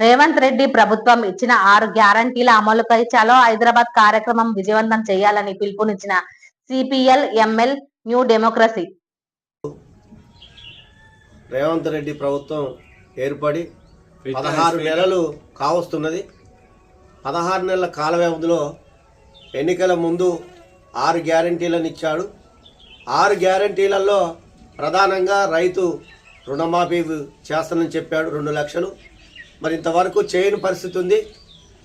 రేవంత్ రెడ్డి ప్రభుత్వం ఇచ్చిన ఆరు గ్యారంటీల అమలుపై చలో హైదరాబాద్ కార్యక్రమం విజయవంతం చేయాలని పిలుపునిచ్చిన CPL ML new democracy. Revanth Reddy ప్రభుత్వం ఏర్పడి పదహారు నెలలు కావస్తున్నది. పదహారు నెలల కాల వ్యవధిలో ఎన్నికల ముందు ఆరు గ్యారంటీలను ఇచ్చాడు. ఆరు గ్యారంటీలలో ప్రధానంగా రైతు రుణమాఫీ చేస్తానని చెప్పాడు రెండు లక్షలు. మరి ఇంతవరకు చేయని పరిస్థితి ఉంది.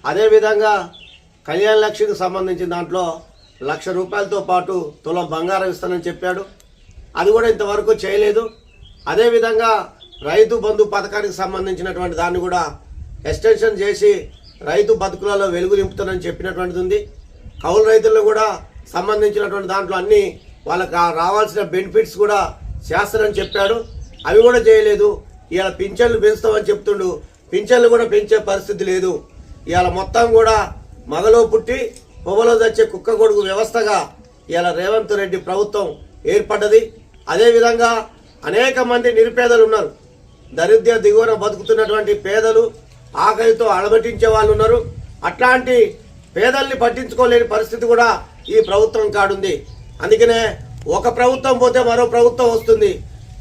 అదేవిధంగా కళ్యాణ లక్ష్మికి సంబంధించిన దాంట్లో లక్ష రూపాయలతో పాటు తులం బంగారం ఇస్తానని చెప్పాడు. అది కూడా ఇంతవరకు చేయలేదు. అదేవిధంగా రైతు బంధు పథకానికి సంబంధించినటువంటి దాన్ని కూడా ఎక్స్టెన్షన్ చేసి రైతు బతుకులలో వెలుగు నింపుతానని చెప్పినటువంటిది ఉంది. కౌలు రైతుల్లో కూడా సంబంధించినటువంటి దాంట్లో అన్ని వాళ్ళకి రావాల్సిన బెనిఫిట్స్ కూడా చేస్తారని చెప్పాడు. అవి కూడా చేయలేదు. ఇవాళ పింఛన్లు పెంచుతామని చెప్తుండు. పింఛన్లు కూడా పెంచే పరిస్థితి లేదు. ఇవాళ మొత్తం కూడా మగలో పుట్టి పొగలో తెచ్చే కుక్క కొడుకు వ్యవస్థగా ఇవాళ రేవంత్ రెడ్డి ప్రభుత్వం ఏర్పడ్డది. అదేవిధంగా అనేక మంది నిరుపేదలు ఉన్నారు. దరిద్ర దిగువన బతుకుతున్నటువంటి పేదలు ఆకలితో అలమటించే వాళ్ళు ఉన్నారు. అట్లాంటి పేదల్ని పట్టించుకోలేని పరిస్థితి కూడా ఈ ప్రభుత్వం కాడుంది. అందుకనే ఒక ప్రభుత్వం పోతే మరో ప్రభుత్వం వస్తుంది.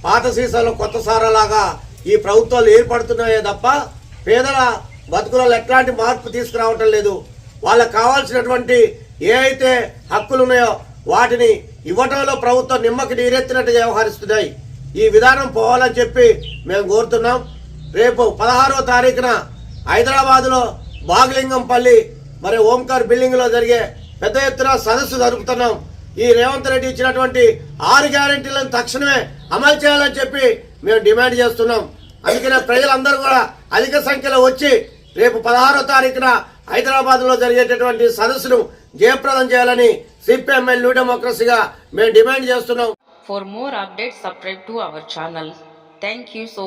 పాత సీసాలో కొత్త సారాలాగా ఈ ప్రభుత్వాలు ఏర్పడుతున్నాయే తప్ప పేదల బతుకులలో ఎట్లాంటి మార్పు తీసుకురావటం లేదు. వాళ్ళకి కావాల్సినటువంటి ఏ అయితే హక్కులు ఉన్నాయో వాటిని ఇవ్వటంలో ప్రభుత్వం నిమ్మకి నీరెత్తినట్టు వ్యవహరిస్తున్నాయి. ఈ విధానం పోవాలని చెప్పి మేము కోరుతున్నాం. రేపు పదహారో తారీఖున హైదరాబాద్లో బాగలింగంపల్లి మరి ఓంకార్ బిల్డింగ్లో జరిగే పెద్ద ఎత్తున సదస్సు జరుపుతున్నాం. ఈ రేవంత్ రెడ్డి ఇచ్చినటువంటి ఆరు గ్యారెంటీలను తక్షణమే అమలు చేయాలని చెప్పి మేము డిమాండ్ చేస్తున్నాం. అందుకనే ప్రజలందరూ కూడా అధిక సంఖ్యలో వచ్చి రేపు పదహారో తారీఖున హైదరాబాద్లో జరిగేటటువంటి సదస్సును జయప్రదం చేయాలని సిపిఎంఎల్ న్యూ డెమోక్రసీగా మేము డిమాండ్ చేస్తున్నాం. For more updates, subscribe to our channel thank you so.